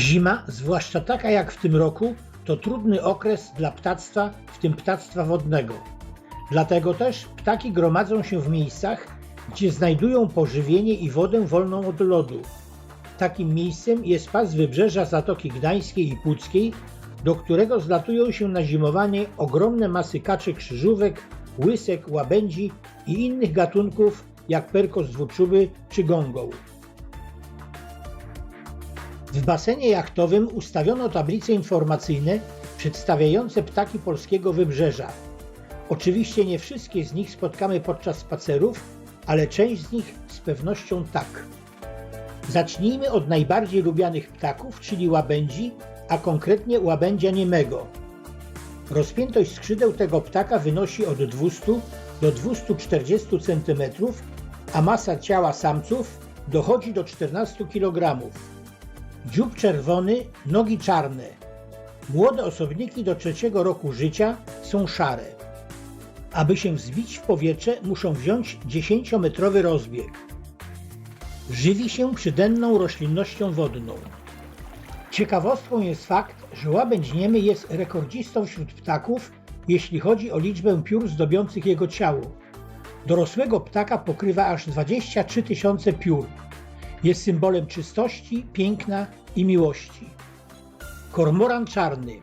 Zima, zwłaszcza taka jak w tym roku, to trudny okres dla ptactwa, w tym ptactwa wodnego. Dlatego też ptaki gromadzą się w miejscach, gdzie znajdują pożywienie i wodę wolną od lodu. Takim miejscem jest pas wybrzeża Zatoki Gdańskiej i Puckiej, do którego zlatują się na zimowanie ogromne masy kaczy krzyżówek, łysek, łabędzi i innych gatunków jak perkos dwuczuby czy gągoł. W basenie jachtowym ustawiono tablice informacyjne przedstawiające ptaki polskiego wybrzeża. Oczywiście nie wszystkie z nich spotkamy podczas spacerów, ale część z nich z pewnością tak. Zacznijmy od najbardziej lubianych ptaków, czyli łabędzi, a konkretnie łabędzia niemego. Rozpiętość skrzydeł tego ptaka wynosi od 200 do 240 cm, a masa ciała samców dochodzi do 14 kg. Dziób czerwony, nogi czarne. Młode osobniki do trzeciego roku życia są szare. Aby się wzbić w powietrze, muszą wziąć 10-metrowy rozbieg. Żywi się przydenną roślinnością wodną. Ciekawostką jest fakt, że łabędź niemy jest rekordzistą wśród ptaków, jeśli chodzi o liczbę piór zdobiących jego ciało. Dorosłego ptaka pokrywa aż 23 tysiące piór. Jest symbolem czystości, piękna i miłości. Kormoran czarny.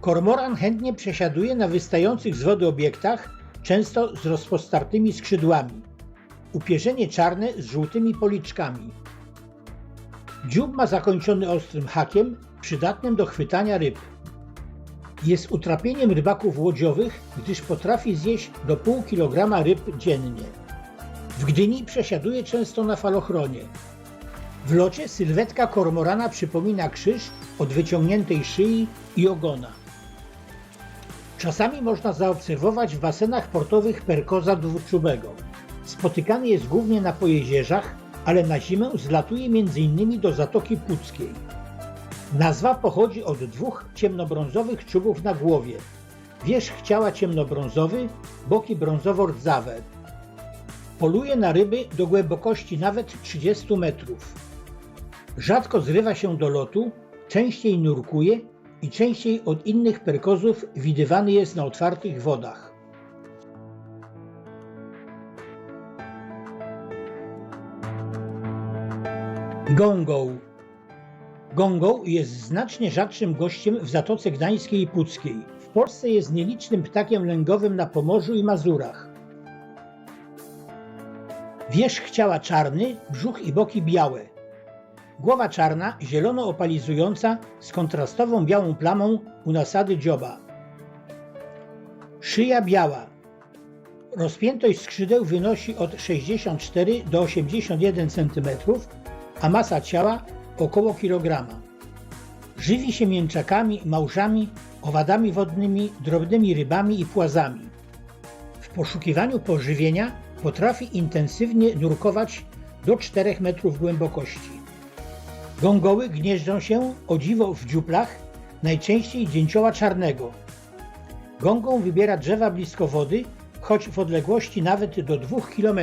Kormoran chętnie przesiaduje na wystających z wody obiektach, często z rozpostartymi skrzydłami. Upierzenie czarne z żółtymi policzkami. Dziób ma zakończony ostrym hakiem, przydatnym do chwytania ryb. Jest utrapieniem rybaków łodziowych, gdyż potrafi zjeść do pół kilograma ryb dziennie. W Gdyni przesiaduje często na falochronie. W locie sylwetka kormorana przypomina krzyż od wyciągniętej szyi i ogona. Czasami można zaobserwować w basenach portowych perkoza dwuczubego. Spotykany jest głównie na pojezierzach, ale na zimę zlatuje m.in. do Zatoki Puckiej. Nazwa pochodzi od dwóch ciemnobrązowych czubów na głowie. Wierzch ciała ciemnobrązowy, boki brązowo-rdzawe. Poluje na ryby do głębokości nawet 30 metrów. Rzadko zrywa się do lotu, częściej nurkuje i częściej od innych perkozów widywany jest na otwartych wodach. Gągoł Gągoł jest znacznie rzadszym gościem w Zatoce Gdańskiej i Puckiej. W Polsce jest nielicznym ptakiem lęgowym na Pomorzu i Mazurach. Wierzch ciała czarny, brzuch i boki białe. Głowa czarna, zielono opalizująca z kontrastową białą plamą u nasady dzioba. Szyja biała. Rozpiętość skrzydeł wynosi od 64 do 81 cm, a masa ciała około kilograma. Żywi się mięczakami, małżami, owadami wodnymi, drobnymi rybami i płazami. W poszukiwaniu pożywienia potrafi intensywnie nurkować do 4 metrów głębokości. Gągoły gnieżdżą się o dziwo w dziuplach, najczęściej dzięcioła czarnego. Gągą wybiera drzewa blisko wody, choć w odległości nawet do 2 km.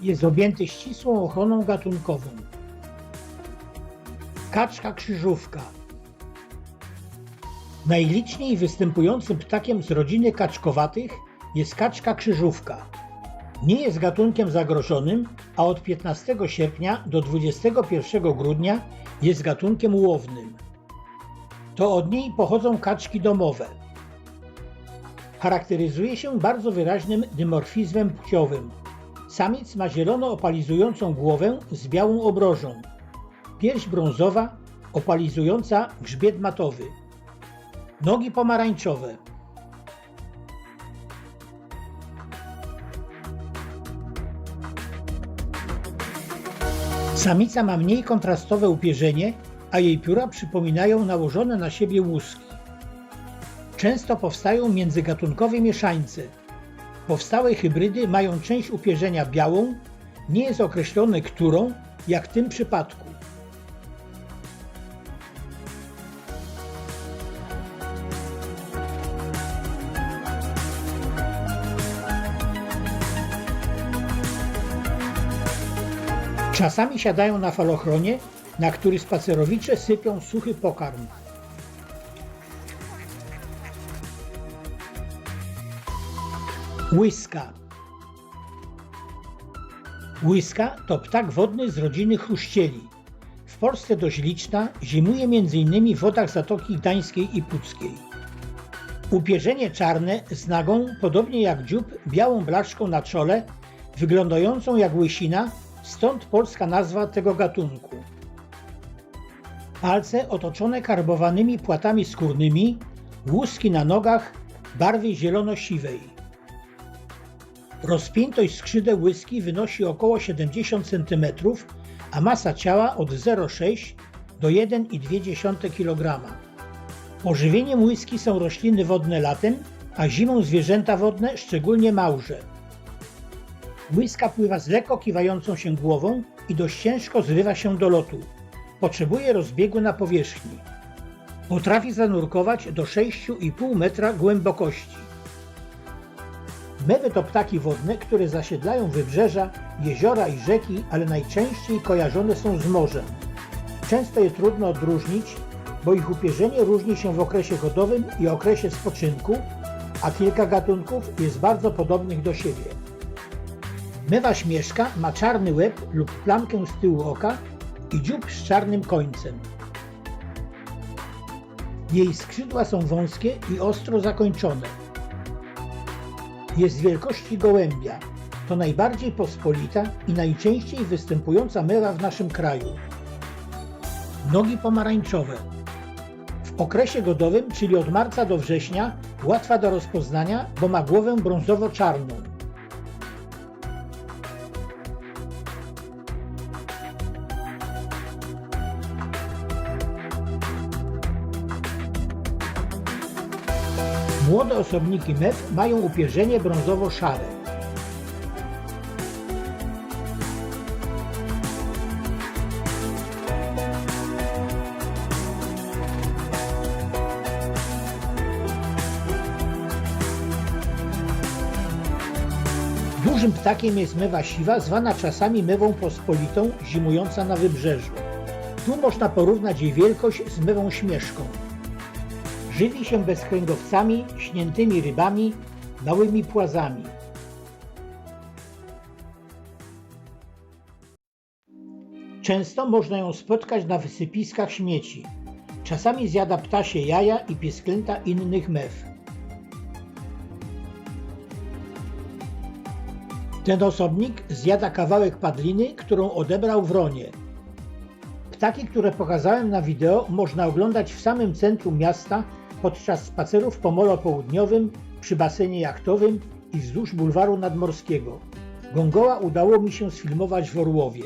Jest objęty ścisłą ochroną gatunkową. Kaczka krzyżówka. Najliczniej występującym ptakiem z rodziny kaczkowatych jest kaczka krzyżówka. Nie jest gatunkiem zagrożonym, a od 15 sierpnia do 21 grudnia jest gatunkiem łownym. To od niej pochodzą kaczki domowe. Charakteryzuje się bardzo wyraźnym dymorfizmem płciowym. Samiec ma zielono opalizującą głowę z białą obrożą. Pierś brązowa, opalizująca grzbiet matowy. Nogi pomarańczowe. Samica ma mniej kontrastowe upierzenie, a jej pióra przypominają nałożone na siebie łuski. Często powstają międzygatunkowe mieszańce. Powstałe hybrydy mają część upierzenia białą, nie jest określone którą, jak w tym przypadku. Czasami siadają na falochronie, na który spacerowicze sypią suchy pokarm. Łyska Łyska to ptak wodny z rodziny chruścieli. W Polsce dość liczna, zimuje m.in. w wodach Zatoki Gdańskiej i Puckiej. Upierzenie czarne z nagą, podobnie jak dziób, białą blaszką na czole, wyglądającą jak łysina, stąd polska nazwa tego gatunku. Palce otoczone karbowanymi płatami skórnymi, łuski na nogach barwy zielono-siwej. Rozpiętość skrzydeł łyski wynosi około 70 cm, a masa ciała od 0,6 do 1,2 kg. Pożywieniem łyski są rośliny wodne latem, a zimą zwierzęta wodne, szczególnie małże. Łyska pływa z lekko kiwającą się głową i dość ciężko zrywa się do lotu. Potrzebuje rozbiegu na powierzchni. Potrafi zanurkować do 6,5 metra głębokości. Mewy to ptaki wodne, które zasiedlają wybrzeża, jeziora i rzeki, ale najczęściej kojarzone są z morzem. Często je trudno odróżnić, bo ich upierzenie różni się w okresie hodowym i okresie spoczynku, a kilka gatunków jest bardzo podobnych do siebie. Mewa śmieszka ma czarny łeb lub plamkę z tyłu oka i dziób z czarnym końcem. Jej skrzydła są wąskie i ostro zakończone. Jest wielkości gołębia. To najbardziej pospolita i najczęściej występująca mewa w naszym kraju. Nogi pomarańczowe. W okresie godowym, czyli od marca do września, łatwa do rozpoznania, bo ma głowę brązowo-czarną. Młode osobniki mew mają upierzenie brązowo-szare. Dużym ptakiem jest mewa siwa, zwana czasami mewą pospolitą, zimująca na wybrzeżu. Tu można porównać jej wielkość z mewą śmieszką. Żywi się bezkręgowcami, śniętymi rybami, małymi płazami. Często można ją spotkać na wysypiskach śmieci. Czasami zjada ptasie jaja i piesklęta innych mew. Ten osobnik zjada kawałek padliny, którą odebrał wronie. Ptaki, które pokazałem na wideo, można oglądać w samym centrum miasta podczas spacerów po molo południowym, przy basenie jachtowym i wzdłuż bulwaru nadmorskiego. Gongoła udało mi się sfilmować w Orłowie.